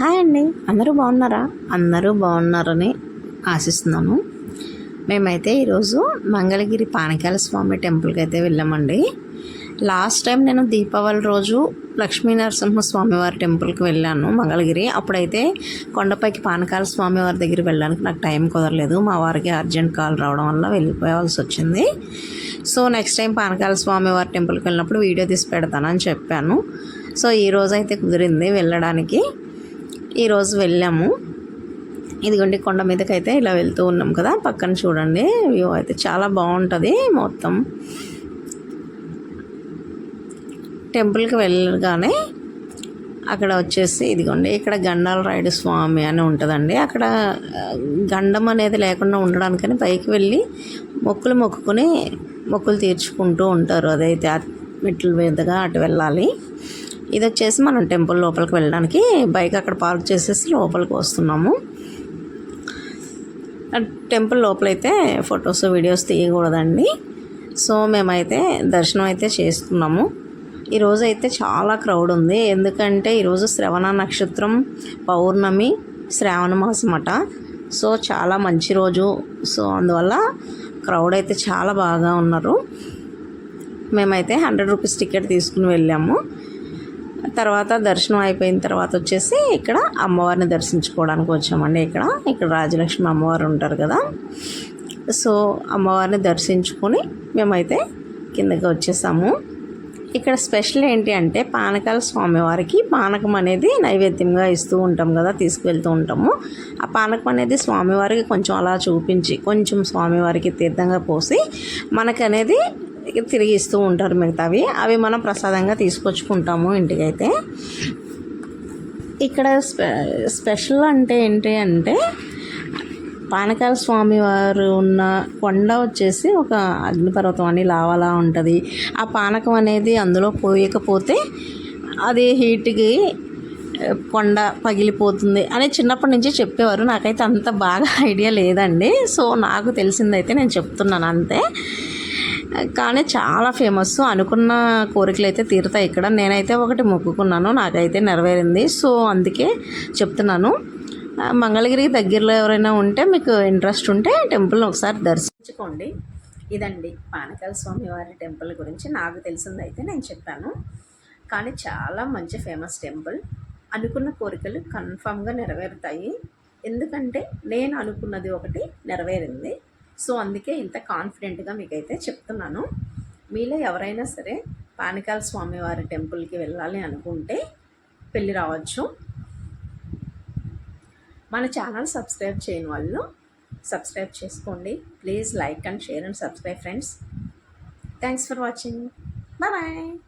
Hi అండి. అందరూ బాగున్నారా? అందరూ బాగున్నారని ఆశిస్తున్నాను. మేమైతే ఈరోజు మంగళగిరి పానకాల స్వామి టెంపుల్కి అయితే వెళ్ళామండి. లాస్ట్ టైం నేను దీపావళి రోజు లక్ష్మీ నరసింహ స్వామివారి టెంపుల్కి వెళ్ళాను మంగళగిరి. అప్పుడైతే కొండపైకి పానకాల స్వామివారి దగ్గర వెళ్ళడానికి నాకు టైం కుదరలేదు. మా వారికి అర్జెంట్ కాల్ రావడం వల్ల వెళ్ళిపోవాల్సి వచ్చింది. సో నెక్స్ట్ టైం పానకాల స్వామివారి టెంపుల్కి వెళ్ళినప్పుడు వీడియో తీసి పెడతానని చెప్పాను. సో ఈ రోజు అయితే కుదిరింది వెళ్ళడానికి. ఈరోజు వెళ్ళాము. ఇదిగోండి కొండ మీదకి అయితే ఇలా వెళ్తూ ఉన్నాం కదా పక్కన చూడండి. వ్యూ అయితే చాలా బాగుంటుంది మొత్తం. టెంపుల్కి వెళ్ళగానే అక్కడ వచ్చేసి ఇదిగోండి ఇక్కడ గండాల రాయుడు స్వామి అని ఉంటుందండి. అక్కడ గండం అనేది లేకుండా ఉండడానికని పైకి వెళ్ళి మొక్కులు మొక్కుకొని మొక్కులు తీర్చుకుంటూ ఉంటారు. అదైతే మెట్ల మీదగా అటు వెళ్ళాలి. ఇది వచ్చేసి మనం టెంపుల్ లోపలికి వెళ్ళడానికి బైక్ అక్కడ పార్క్ చేసేసి లోపలికి వస్తున్నాము. టెంపుల్ లోపలైతే ఫొటోస్ వీడియోస్ తీయకూడదండి. సో మేమైతే దర్శనం అయితే చేసుకున్నాము ఈరోజు అయితే చాలా క్రౌడ్ ఉంది. ఎందుకంటే ఈరోజు శ్రవణ నక్షత్రం పౌర్ణమి శ్రావణ మాసం అట సో చాలా మంచి రోజు. సో అందువల్ల క్రౌడ్ అయితే చాలా బాగా ఉన్నారు. మేమైతే హండ్రెడ్ రూపీస్ టికెట్ తీసుకుని వెళ్ళాము. తర్వాత దర్శనం అయిపోయిన తర్వాత వచ్చేసి ఇక్కడ అమ్మవారిని దర్శించుకోవడానికి వచ్చామండి ఇక్కడ. ఇక్కడ రాజలక్ష్మి అమ్మవారు ఉంటారు కదా. సో అమ్మవారిని దర్శించుకొని మేమైతే కిందకి వచ్చేసాము. ఇక్కడ స్పెషల్ ఏంటి అంటే పానకాల స్వామివారికి పానకం అనేది నైవేద్యంగా ఇస్తూ ఉంటాం కదా తీసుకువెళ్తూ ఉంటాము. ఆ పానకం అనేది స్వామివారికి కొంచెం అలా చూపించి కొంచెం స్వామివారికి తీర్థంగా పోసి మనకనేది తిరిగి ఇస్తూ ఉంటారు మిగతావి. అవి మనం ప్రసాదంగా తీసుకొచ్చుకుంటాము ఇంటికైతే. ఇక్కడ స్పె స్పెషల్ అంటే ఏంటి అంటే పానకాల స్వామి వారు ఉన్న కొండ వచ్చేసి ఒక అగ్నిపర్వతం అని లావాలా ఉంటుంది. ఆ పానకం అనేది అందులో పోయకపోతే అది హీట్కి కొండ పగిలిపోతుంది అని చిన్నప్పటి నుంచి చెప్పేవారు. నాకైతే అంత బాగా ఐడియా లేదండి. సో నాకు తెలిసిందైతే నేను చెప్తున్నాను అంతే. కానీ చాలా ఫేమస్ అనుకున్న కోరికలు అయితే తీరుతాయి ఇక్కడ. నేనైతే ఒకటి మొక్కుకున్నాను నాకైతే నెరవేరింది. సో అందుకే చెప్తున్నాను. మంగళగిరికి దగ్గరలో ఎవరైనా ఉంటే మీకు ఇంట్రెస్ట్ ఉంటే టెంపుల్ ఒకసారి దర్శించుకోండి. ఇదండి పానకాల స్వామివారి టెంపుల్ గురించి నాకు తెలిసిందైతే నేను చెప్పాను. కానీ చాలా మంచి ఫేమస్ టెంపుల్. అనుకున్న కోరికలు కన్ఫామ్గా నెరవేరుతాయి. ఎందుకంటే నేను అనుకున్నది ఒకటి నెరవేరింది. సో అందుకే ఇంత కాన్ఫిడెంట్గా మీకైతే చెప్తున్నాను. మీలో ఎవరైనా సరే పానకాల స్వామివారి టెంపుల్కి వెళ్ళాలి అనుకుంటే వెళ్ళి రావచ్చు. మన ఛానల్ సబ్స్క్రైబ్ చేయని వాళ్ళు సబ్స్క్రైబ్ చేసుకోండి. Please like and share and subscribe friends. Thanks for watching. Bye.